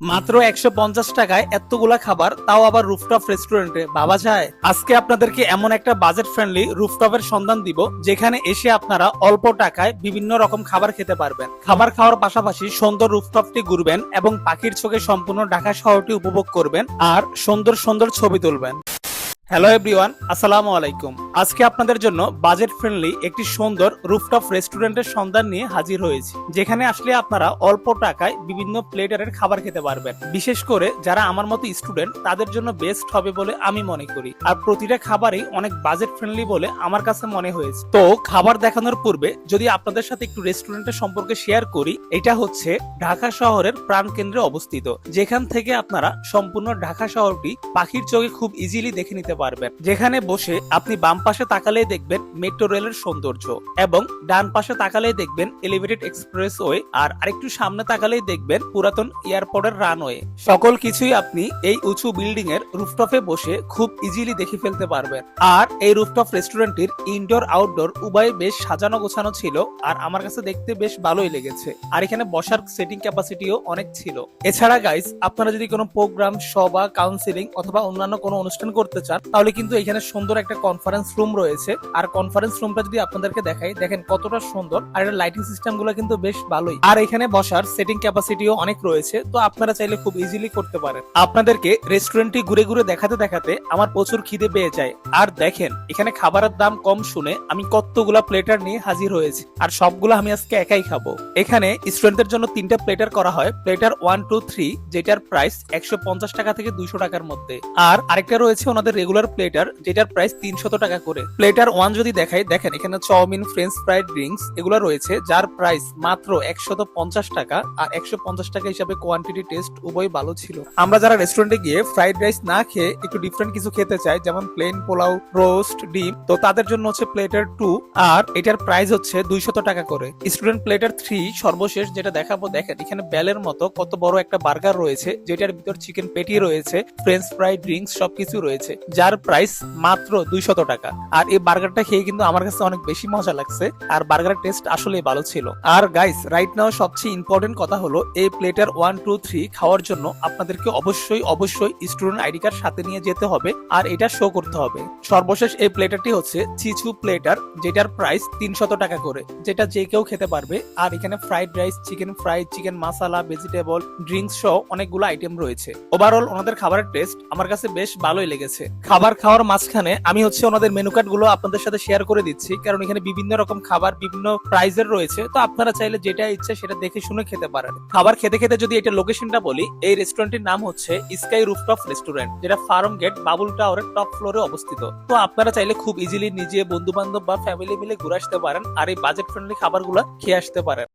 মাত্র একশো পঞ্চাশ টাকায় এতগুলা খাবার, তাও আবার রুফটপ রেস্টুরেন্টে বাবা যায়, আজকে আপনাদেরকে এমন একটা বাজেট ফ্রেন্ডলি রুফটপের সন্ধান দিব, যেখানে এসে আপনারা অল্প টাকায় বিভিন্ন রকম খাবার খেতে পারবেন। খাবার খাওয়ার পাশাপাশি সুন্দর রুফটপটি ঘুরবেন এবং পাখির চোখে সম্পূর্ণ ঢাকা শহরটি উপভোগ করবেন আর সুন্দর সুন্দর ছবি তুলবেন। হ্যালো এভরিওয়ান আসসালামু আলাইকুম আজকে আপনাদের জন্য বাজেট ফ্রেন্ডলি একটি সুন্দর রুফটপ রেস্টুরেন্টের সন্ধান নিয়ে হাজির হয়েছি, যেখানে আসলে আপনারা অল্প টাকায় বিভিন্ন প্লেটারের খাবার খেতে পারবেন। বিশেষ করে যারা আমার মতো স্টুডেন্ট তাদের জন্য বেস্ট হবে বলে আমি মনে করি। আর প্রতিটা খাবারই অনেক বাজেট ফ্রেন্ডলি বলে আমার কাছে মনে হয়েছে। তো খাবার দেখানোর পূর্বে যদি আপনাদের সাথে একটু রেস্টুরেন্টের সম্পর্কে শেয়ার করি, এটা হচ্ছে ঢাকা শহরের প্রাণকেন্দ্রে অবস্থিত, যেখান থেকে আপনারা সম্পূর্ণ ঢাকা শহরটি পাখির চোখে খুব ইজিলি দেখে নিতে পারবেন। যেখানে বসে আপনি বাম পাশে তাকালেই দেখবেন মেট্রো রেলের সৌন্দর্য এবং ডান পাশে তাকালেই দেখবেন এলিভেটেড এক্সপ্রেস ওয়ে আর আরেকটু সামনে তাকালেই দেখবেন পুরাতন এয়ারপোর্টের রানওয়ে। সকল কিছুই আপনি এই উঁচু বিল্ডিং এর রুফটপে বসে খুব ইজিলি দেখে ফেলতে পারবেন। আর এই রুফটপ রেস্টুরেন্টটির ইনডোর আউটডোর উভয় বেশ সাজানো গোছানো ছিল আর আমার কাছে দেখতে বেশ ভালোই লেগেছে। আর এখানে বসার সেটিং ক্যাপাসিটিও অনেক ছিল। এছাড়া গাইস আপনারা যদি কোনো প্রোগ্রাম সভা কাউন্সিলিং অথবা অন্যান্য কোনো অনুষ্ঠান করতে চান তাহলে কিন্তু এখানে সুন্দর একটা কনফারেন্স রুম রয়েছে। আর কনফারেন্স রুমটা যদি আপনাদেরকে দেখাই, দেখেন কতটা সুন্দর। আর এটা লাইটিং সিস্টেমগুলো কিন্তু বেশ ভালোই। আর এখানে বসার সেটিং ক্যাপাসিটিও অনেক রয়েছে। তো আপনারা চাইলে খুব ইজিলি করতে পারেন। আপনাদেরকে রেস্টুরেন্টটি ঘুরে ঘুরে দেখাতে দেখাতে আমার প্রচুর খিদে পেয়ে যায়। আর দেখেন, এখানে খাবারের দাম কম শুনে আমি কতগুলা প্লেটার নিয়ে হাজির হয়েছি। আর সবগুলো আমি আজকে একাই খাব। এখানে স্টুডেন্টদের জন্য তিনটা প্লেটার করা হয়। প্লেটার ওয়ান টু থ্রি যেটার প্রাইস একশো পঞ্চাশ টাকা থেকে দুইশো টাকার মধ্যে। আর আরেকটা রয়েছে ওনাদের রেগুলার প্লেটার যেটার প্রাইস তিনশত টাকা করে। প্লেটার ওয়ান যদি দেখাই, দেখেন এখানে চাউমিন ফ্রেঞ্চ ফ্রাইড ড্রিঙ্কস এগুলো রয়েছে, যার প্রাইস মাত্র একশত পঞ্চাশ টাকা আর একশো পঞ্চাশ টাকা হিসাবে কোয়ান্টিটি টেস্ট উভয় ভালো ছিল। আমরা যারা রেস্টুরেন্টে গিয়ে ফ্রাইড রাইস না খেয়ে একটু ডিফারেন্ট কিছু খেতে চাই, যেমন প্লেন পোলাও রোস্ট ডিম, তো তাদের জন্য হচ্ছে প্লেটার টু আর এটার প্রাইস হচ্ছে দুইশত টাকা করে। স্টুডেন্ট প্লেটার থ্রি সর্বশেষ যেটা দেখাবো, দেখেন এখানে বেলের মতো কত বড় একটা বার্গার রয়েছে, যেটার ভিতর চিকেন পেটি রয়েছে ফ্রেঞ্চ ফ্রাই ড্রিঙ্কস সবকিছু রয়েছে যার প্রাইস মাত্র দুইশত টাকা। আর এই বার্গারটা খেয়ে কিন্তু আমার কাছে অনেক বেশি মজা লাগছে। আর বার্গারের টেস্ট আসলেই ভালো ছিল। আর গাইস রাইট নাও সবচেয়ে ইম্পর্টেন্ট কথা হলো, এই প্লেটার ওয়ান টু থ্রি খাওয়ার জন্য আপনাদেরকে অবশ্যই অবশ্যই স্টুডেন্ট আইডি কার্ড সাথে নিয়ে যেতে হবে। আর এটা শো করতে হবে। সর্বশেষ এই প্লেটারটি হচ্ছে চিচু প্লেটার যেটার প্রাইস তিনশত টাকা করে, যেটা যে কেউ খেতে পারবে। আর এখানে fried rice chicken fry chicken masala vegetable drinks সহ অনেকগুলো আইটেম রয়েছে। ওভারঅল ওনাদের খাবারের টেস্ট আমার কাছে বেশ ভালোই লেগেছে। খাবার খাওয়ার মাঝখানে আমি হচ্ছে ওনাদের মেনু কার্ডগুলো আপনাদের সাথে শেয়ার করে দিচ্ছি। কারণ এখানে বিভিন্ন রকম খাবার, বিভিন্ন প্রাইজের রয়েছে। তো আপনারা চাইলে যেটা ইচ্ছে সেটা দেখে শুনে খেতে পারেন। খাবার খেতে খেতে যদি এটা লোকেশনটা বলি, এই রেস্টুরেন্টের নাম হচ্ছে স্কাই রুফটপ রেস্টুরেন্ট যেটা ফার্ম গেট বাবুল টাওয়ারের টপ ফ্লোরে অবস্থিত। তো আপনারা চাইলে খুব ইজিলি নিজে বন্ধু বান্ধব বা ফ্যামিলি মিলে ঘুরে আসতে পারেন আর এই বাজেট ফ্রেন্ডলি খাবারগুলো খেয়ে আসতে পারেন।